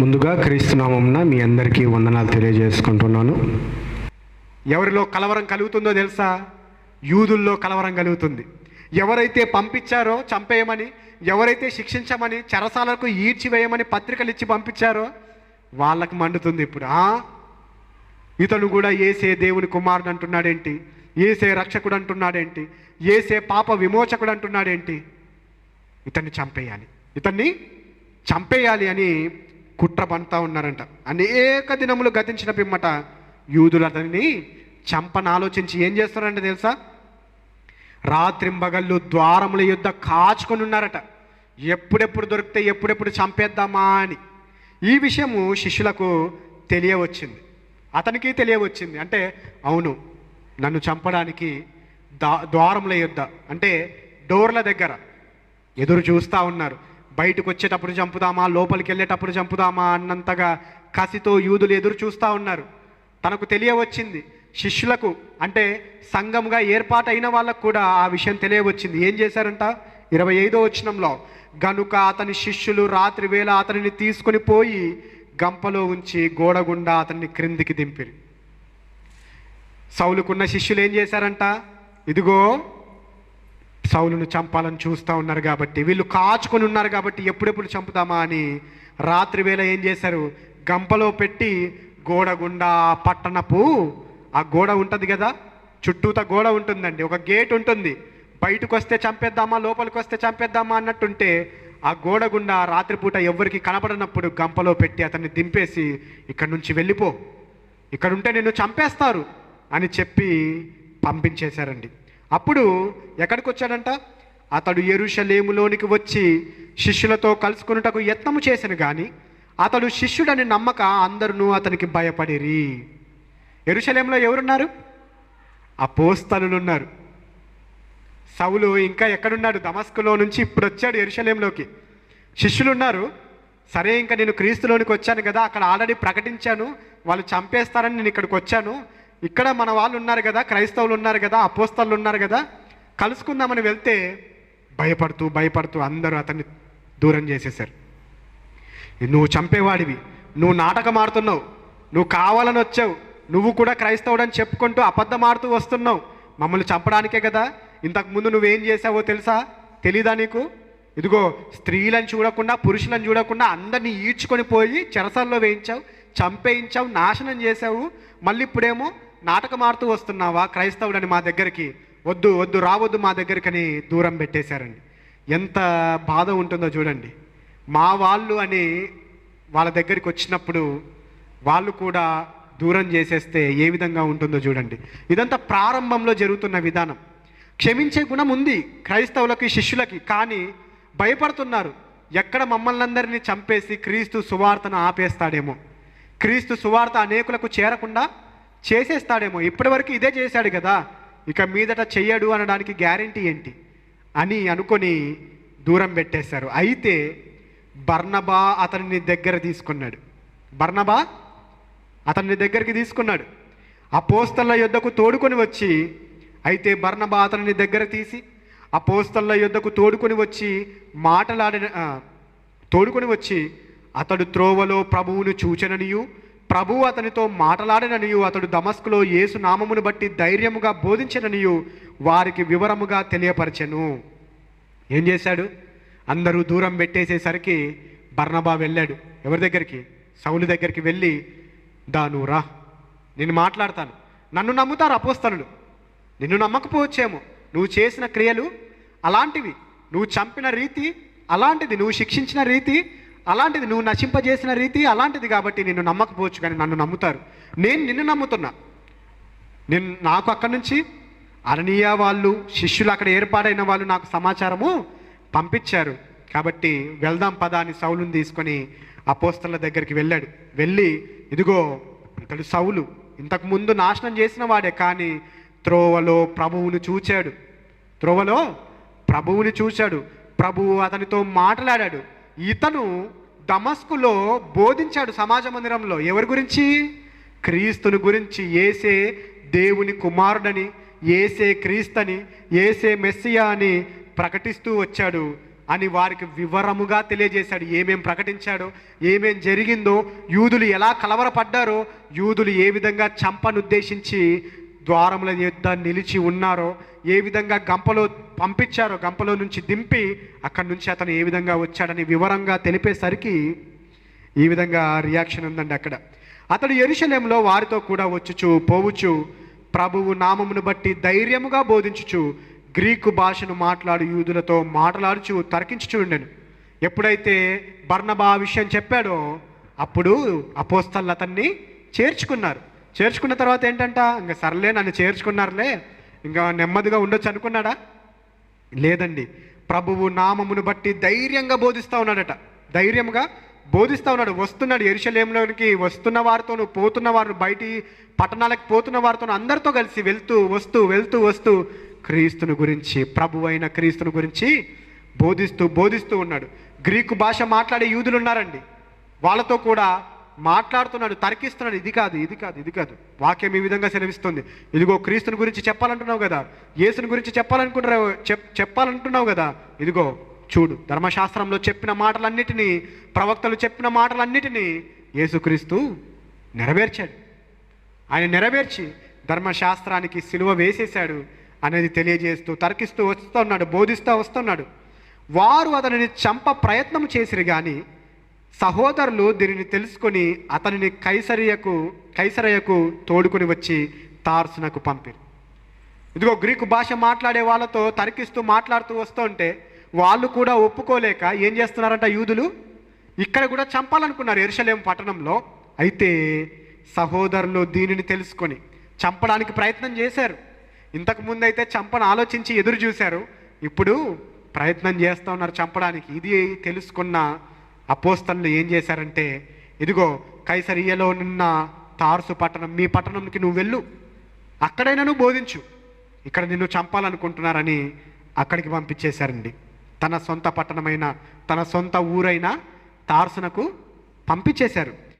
ముందుగా క్రీస్తునామంన మీ అందరికీ వందనాలు తెలియజేసుకుంటున్నాను. ఎవరిలో కలవరం కలుగుతుందో తెలుసా? యూదుల్లో కలవరం కలుగుతుంది. ఎవరైతే పంపించారో చంపేయమని ఎవరైతే శిక్షించమని చెరసాలకు ఈడ్చివేయమని పత్రికలు ఇచ్చి పంపించారో వాళ్ళకి మండుతుంది ఇప్పుడు. ఇతను కూడా ఏసే దేవుని కుమారుడు అంటున్నాడేంటి? ఏసే రక్షకుడు అంటున్నాడేంటి? ఏసే పాప విమోచకుడు అంటున్నాడేంటి? ఇతన్ని చంపేయాలి. ఇతన్ని చంపేయాలి అని కుట్ర పంతా ఉన్నారంట. అనేక దినములు గతించిన పిమ్మట యూదులు అతనిని చంపన ఆలోచించి ఏం చేస్తారంటే తెలుసా? రాత్రింబగళ్ళు ద్వారముల యుద్ధ కాచుకొని ఉన్నారట. ఎప్పుడెప్పుడు దొరికితే ఎప్పుడెప్పుడు చంపేద్దామా అని. ఈ విషయము శిష్యులకు తెలియవచ్చింది. అతనికి తెలియవచ్చింది. అంటే అవును నన్ను చంపడానికి దా ద్వారముల యుద్ధ అంటే డోర్ల దగ్గర ఎదురు చూస్తూ ఉన్నారు. బయటకు వచ్చేటప్పుడు చంపుదామా లోపలికి వెళ్ళేటప్పుడు చంపుదామా అన్నంతగా కసితో యూదులు ఎదురు చూస్తూ ఉన్నారు. తనకు తెలియవచ్చింది. శిష్యులకు అంటే సంఘముగా ఏర్పాటైన వాళ్ళకు కూడా ఆ విషయం తెలియవచ్చింది. ఏం చేశారంట? ఇరవై ఐదో వచనంలో గనుక అతని శిష్యులు రాత్రి వేళ అతనిని తీసుకొని పోయి గంపలో ఉంచి గోడగుండా అతన్ని క్రిందికి దింపిరి. సౌలుకున్న శిష్యులు ఏం చేశారంట? ఇదిగో సౌలును చంపాలని చూస్తూ ఉన్నారు కాబట్టి వీళ్ళు కాచుకొని ఉన్నారు కాబట్టి ఎప్పుడెప్పుడు చంపుతామా అని రాత్రి వేళ ఏం చేశారు? గంపలో పెట్టి గోడ గుండా పట్టణపు ఆ గోడ ఉంటుంది కదా చుట్టూత గోడ ఉంటుందండి. ఒక గేట్ ఉంటుంది. బయటకు వస్తే చంపేద్దామా లోపలికి వస్తే చంపేద్దామా అన్నట్టుంటే ఆ గోడ గుండా రాత్రిపూట ఎవరికి కనపడనప్పుడు గంపలో పెట్టి అతన్ని దింపేసి ఇక్కడి నుంచి వెళ్ళిపో. ఇక్కడ ఉంటే నిన్ను చంపేస్తారు అని చెప్పి పంపించేశారండి. అప్పుడు ఎక్కడికి వచ్చాడంట అతడు ఎరుషలేములోనికి వచ్చి శిష్యులతో కలుసుకున్నటకు యత్నము చేసిన కానీ అతడు శిష్యుడని నమ్మక అందరూ అతనికి భయపడిరి. ఎరుషలేంలో ఎవరున్నారు? అపోస్తలులు ఉన్నారు సౌలు ఇంకా ఎక్కడున్నాడు? దమస్కులో నుంచి ఇప్పుడు వచ్చాడు ఎరుషలేంలోకి శిష్యులు ఉన్నారు సరే ఇంకా నేను క్రీస్తులోనికి వచ్చాను కదా అక్కడ ఆల్రెడీ ప్రకటించాను వాళ్ళు చంపేస్తారని నేను ఇక్కడికి వచ్చాను ఇక్కడ మన వాళ్ళు ఉన్నారు కదా క్రైస్తవులు ఉన్నారు కదా అపోస్తలు ఉన్నారు కదా కలుసుకుందామని వెళ్తే భయపడుతూ భయపడుతూ అందరూ అతన్ని దూరం చేసేశారు. నువ్వు చంపేవాడివి నువ్వు నాటకం ఆడుతున్నావు నువ్వు కావాలని వచ్చావు నువ్వు కూడా క్రైస్తవుడని చెప్పుకుంటూ అబద్ధం ఆడుతూ వస్తున్నావు. మమ్మల్ని చంపడానికే కదా ఇంతకుముందు నువ్వేం చేసావో తెలుసా? తెలీదా నీకు? ఇదిగో స్త్రీలను చూడకుండా పురుషులను చూడకుండా అందరినీ ఈడ్చుకొని పోయి చెరసల్లో వేయించావు చంపేయించావు నాశనం చేసావు మళ్ళీ ఇప్పుడేమో నాటకం ఆడుతూ వస్తున్నావా? క్రైస్తవుడని మా దగ్గరికి వద్దు వద్దు రావద్దు మా దగ్గరికని దూరం పెట్టేశారండి. ఎంత బాధ ఉంటుందో చూడండి. మా వాళ్ళు అని వాళ్ళ దగ్గరికి వచ్చినప్పుడు వాళ్ళు కూడా దూరం చేసేస్తే ఏ విధంగా ఉంటుందో చూడండి. ఇదంతా ప్రారంభంలో జరుగుతున్న విధానం. క్షమించే గుణం ఉంది క్రైస్తవులకి శిష్యులకి కానీ భయపడుతున్నారు. ఎక్కడ మమ్మల్ని అందరినీ చంపేసి క్రీస్తు సువార్తను ఆపేస్తాడేమో. క్రీస్తు సువార్త అనేకులకు చేరకుండా చేసేస్తాడేమో. ఇప్పటివరకు ఇదే చేశాడు కదా. ఇక మీదట చెయ్యడు అనడానికి గ్యారంటీ ఏంటి? అని అనుకొని దూరం పెట్టేశారు. అయితే బర్ణబా అతనిని దగ్గర తీసుకున్నాడు. బర్ణబా అతన్ని దగ్గరికి తీసుకున్నాడు. అపోస్తల యుద్ధకు తోడుకొని వచ్చి అయితే బర్ణబా అతనిని దగ్గర తీసి అపోస్తల యుద్ధకు తోడుకొని వచ్చి మాటలాడిన తోడుకొని వచ్చి అతడు త్రోవలో ప్రభువును చూచననియు ప్రభువు అతనితో మాటలాడిననియు అతడు దమస్కులో యేసు నామమును బట్టి ధైర్యముగా బోధించననియు వారికి వివరముగా తెలియపరచెను. ఏం చేశాడు? అందరూ దూరం పెట్టేసేసరికి బర్ణబా వెళ్ళాడు. ఎవరి దగ్గరికి? సౌలు దగ్గరికి వెళ్ళి దా రా నేను మాట్లాడతాను. నన్ను నమ్ముతారు అపోస్తనులు నిన్ను నమ్మకపోవచ్చేమో. నువ్వు చేసిన క్రియలు అలాంటివి. నువ్వు చంపిన రీతి అలాంటిది. నువ్వు శిక్షించిన రీతి అలాంటిది నువ్వు నశింపజేసిన రీతి అలాంటిది కాబట్టి నిన్ను నమ్మకపోవచ్చు కానీ నన్ను నమ్ముతారు. నేను నిన్ను నమ్ముతున్నా. నేను నాకు అక్కడి నుంచి అననీయ వాళ్ళు శిష్యులు అక్కడ ఏర్పాటైన వాళ్ళు నాకు సమాచారము పంపించారు. కాబట్టి వెళ్దాం పద అని సౌలుని తీసుకొని అపోస్తల దగ్గరికి వెళ్ళాడు. వెళ్ళి ఇదిగో ఇతడు సౌలు ఇంతకుముందు నాశనం చేసిన వాడే కానీ త్రోవలో ప్రభువును చూచాడు. త్రోవలో ప్రభువుని చూశాడు ప్రభువు అతనితో మాట్లాడాడు. ఇతను దమస్కులో బోధించాడు సమాజ మందిరంలో. ఎవరి గురించి? క్రీస్తుని గురించి. ఏసే దేవుని కుమారుడని ఏసే క్రీస్తని ఏసే మెస్సియా అని ప్రకటిస్తూ వచ్చాడు అని వారికి వివరముగా తెలియజేశాడు. ఏమేం ప్రకటించాడో ఏమేం జరిగిందో యూదులు ఎలా కలవరపడ్డారో యూదులు ఏ విధంగా చంపనుద్దేశించి ద్వారముల యుద్ధ నిలిచి ఉన్నారో ఏ విధంగా గంపలో పంపించారో గంపలో నుంచి దింపి అక్కడి నుంచి అతను ఏ విధంగా వచ్చాడని వివరంగా తెలిపేసరికి ఈ విధంగా రియాక్షన్ ఉందండి అక్కడ. అతడు ఎరుషలేంలో వారితో కూడా వచ్చుచు పోవుచు ప్రభువు నామమును బట్టి ధైర్యముగా బోధించుచు గ్రీకు భాషను మాట్లాడు యూదులతో మాట్లాడుచు తర్కించుచు ఉండెను. ఎప్పుడైతే బర్ణబా విషయం చెప్పాడో అప్పుడు అపోస్తలు అతన్ని చేర్చుకున్నారు. చేర్చుకున్న తర్వాత ఏంటంట? ఇంకా సర్లే నన్ను చేర్చుకున్నారులే. ఇంకా నెమ్మదిగా ఉండొచ్చు అనుకున్నాడా? లేదండి. ప్రభువు నామమును బట్టి ధైర్యంగా బోధిస్తా ఉన్నాడట. ధైర్యంగా బోధిస్తా ఉన్నాడు. వస్తున్నాడు ఎరుషలేంలోనికి వస్తున్న వారితోనూ పోతున్న వారు బయటి పట్టణాలకు పోతున్న వారితో అందరితో కలిసి వెళ్తూ వస్తూ వెళ్తూ వస్తూ క్రీస్తుని గురించి ప్రభు అయిన క్రీస్తుని గురించి బోధిస్తూ బోధిస్తూ ఉన్నాడు. గ్రీకు భాష మాట్లాడే యూదులు ఉన్నారండి. వాళ్ళతో కూడా మాట్లాడుతున్నాడు తర్కిస్తున్నాడు ఇది కాదు ఇది కాదు ఇది కాదు. వాక్యం ఈ విధంగా సెలవిస్తుంది. ఇదిగో క్రీస్తుని గురించి చెప్పాలంటున్నావు కదా. యేసుని గురించి చెప్పాలనుకుంటున్నావు చెప్పాలంటున్నావు కదా. ఇదిగో చూడు ధర్మశాస్త్రంలో చెప్పిన మాటలన్నిటినీ ప్రవక్తలు చెప్పిన మాటలన్నిటినీ యేసుక్రీస్తు నెరవేర్చాడు. ఆయన నెరవేర్చి ధర్మశాస్త్రానికి సిలువ వేసేశాడు అనేది తెలియజేస్తూ తర్కిస్తూ వస్తున్నాడు బోధిస్తూ వస్తున్నాడు. వారు అతనిని చంప ప్రయత్నం చేసిరు కానీ సహోదరులు దీనిని తెలుసుకొని అతనిని కైసరియకు కైసరయకు తోడుకొని వచ్చి తార్సునకు పంపారు. ఇదిగో గ్రీకు భాష మాట్లాడే వాళ్ళతో తరికిస్తూ మాట్లాడుతూ వస్తుంటే వాళ్ళు కూడా ఒప్పుకోలేక ఏం చేస్తున్నారంట యూదులు? ఇక్కడ కూడా చంపాలనుకున్నారు ఎరుషలేం పట్టణంలో. అయితే సహోదరులు దీనిని తెలుసుకొని చంపడానికి ప్రయత్నం చేశారు. ఇంతకు ముందు అయితే చంపను ఆలోచించి ఎదురు చూశారు. ఇప్పుడు ప్రయత్నం చేస్తూ ఉన్నారు చంపడానికి. ఇది తెలుసుకున్న అపోస్తలు ఏం చేశారంటే ఇదిగో కైసరియలో నిన్న తార్సు పట్టణం మీ పట్టణంకి నువ్వు వెళ్ళు. అక్కడైనా నువ్వు బోధించు. ఇక్కడ నిన్ను చంపాలనుకుంటున్నారని అక్కడికి పంపించేశారండి. తన సొంత పట్టణమైన తన సొంత ఊరైన తార్సునకు పంపించేశారు.